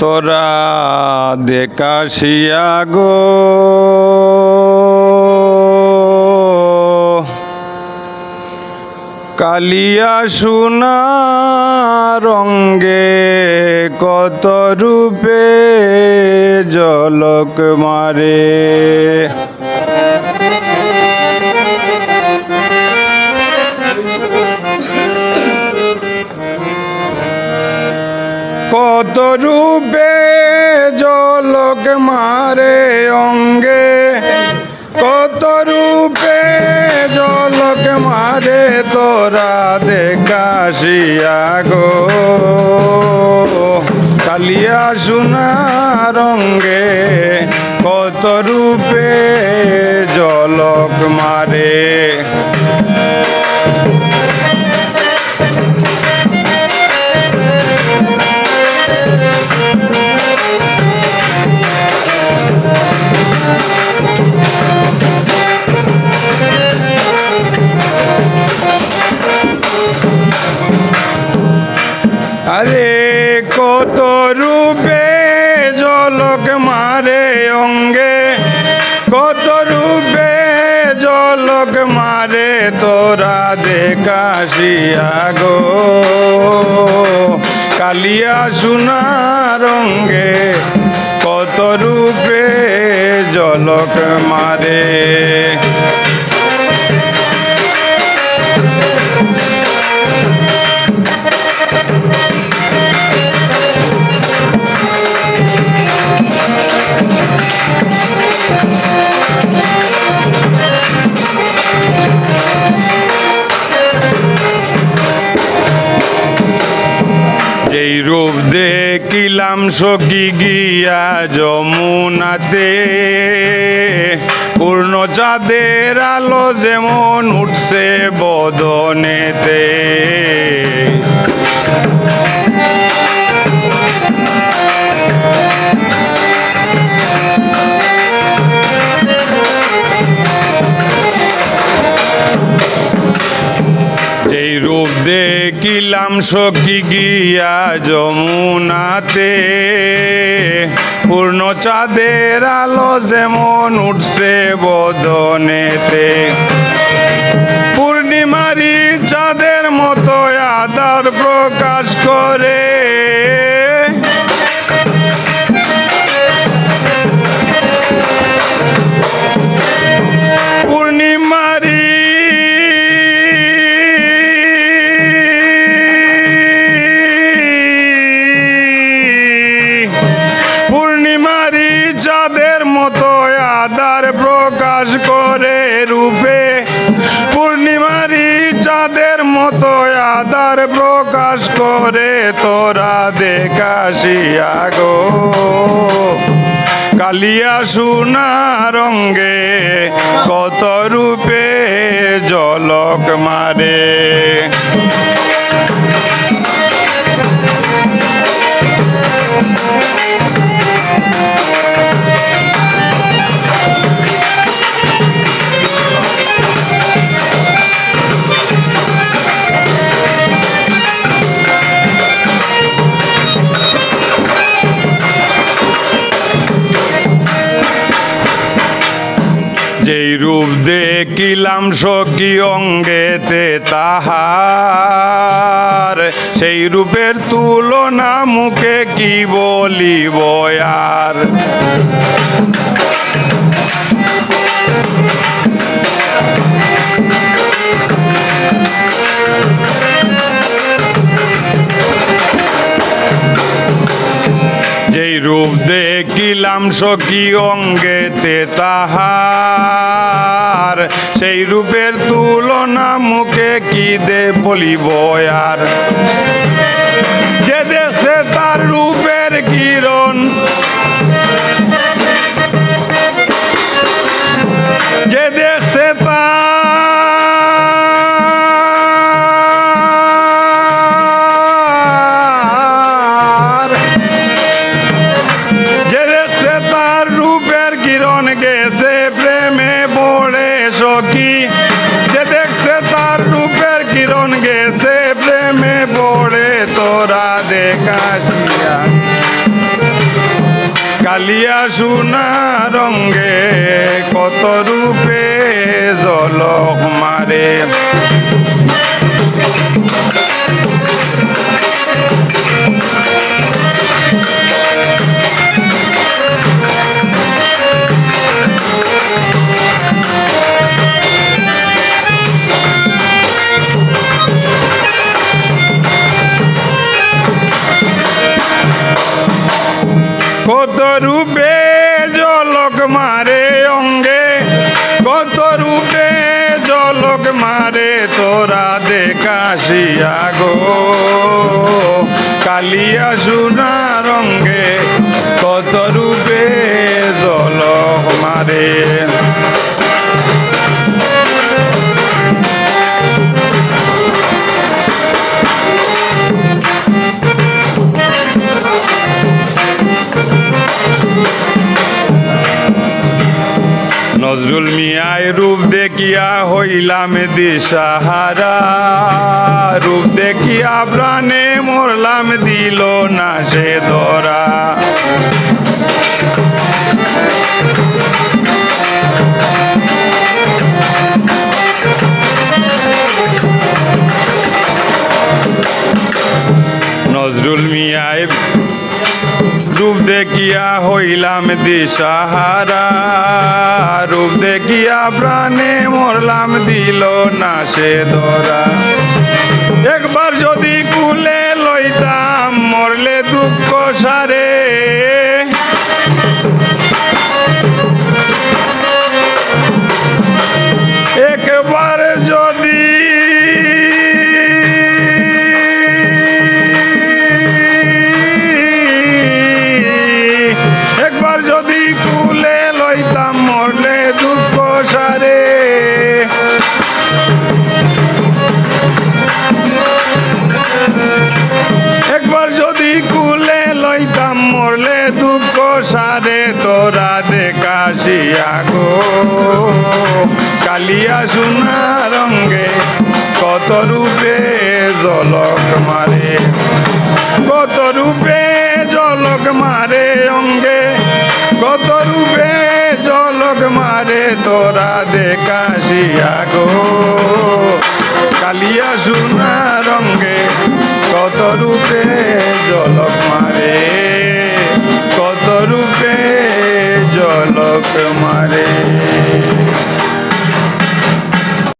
তোরা দেখাশিয়া গো। কালিয়া সোনা রঙ্গে কত রূপে জলক মারে। কত রূপে জলক মারে অঙ্গে? কত রূপে জলক মারে তোরা দেখাসিয়া গো? কালিয়া সোনা রঙ্গে কত রূপে জলক মারে? আরে কত রূপে জলক মারে অঙ্গে। কত রূপে জলক মারে তোরা দেখাসিয়া গো কালিয়া সোনা রঙ্গে কত রূপে জলক মারে। যেই রূপ দেখিলাম সখী গিয়া যমুনাতে। পূর্ণ চাঁদের আলো যেমন উঠছে বদনেতে। সখী গিয়া যমুনাতে, পূর্ণ চাঁদের আলো যেমন উঠছে বদনেতে। পূর্ণিমারি চাঁদের মতো আদার প্রকাশ করে। প্রকাশ করে তোরা দেখাশিয়া গো। কালিয়া সোনা রঙ্গে কত রূপে জলক মারে। যেই রূপ দেখিলাম সখী অঙ্গেতে তাহার, সেই রূপের তুলনা মুখে কি বলিব আর? যেই রূপ দেখিলাম সখী অঙ্গেতে তাহার। সেই রূপের তুলনা মুখে কি দে বলিব আর? গেছে প্রেমে পড়ে তোরা দেখাসিয়া কালিয়া সোনা রঙ্গে কত রূপে জলক মারে। দেখাসিয়া গো। কালিয়া সোনা রঙ্গে কত রূপে জল মারে। হইলাম দিশাহারা। রূপ দেখিয়া প্রাণে মরলাম দিল না সে ধরা। নজরুল মিয়ায় রূপ দেখিয়া হইলাম দিশাহারা। রূপ দেখিয়া প্রাণে মরলাম দিল না সে ধরা। একবার সোনা রঙ্গে কত রূপে জলক মারে? কত রূপে জলক মারে অঙ্গে? কত রূপে জলক মারে তোরা দেখাসিয়া গো? কালিয়া সোনা রঙ্গে কত রূপে জলক মারে? কত রূপে জলক মারে?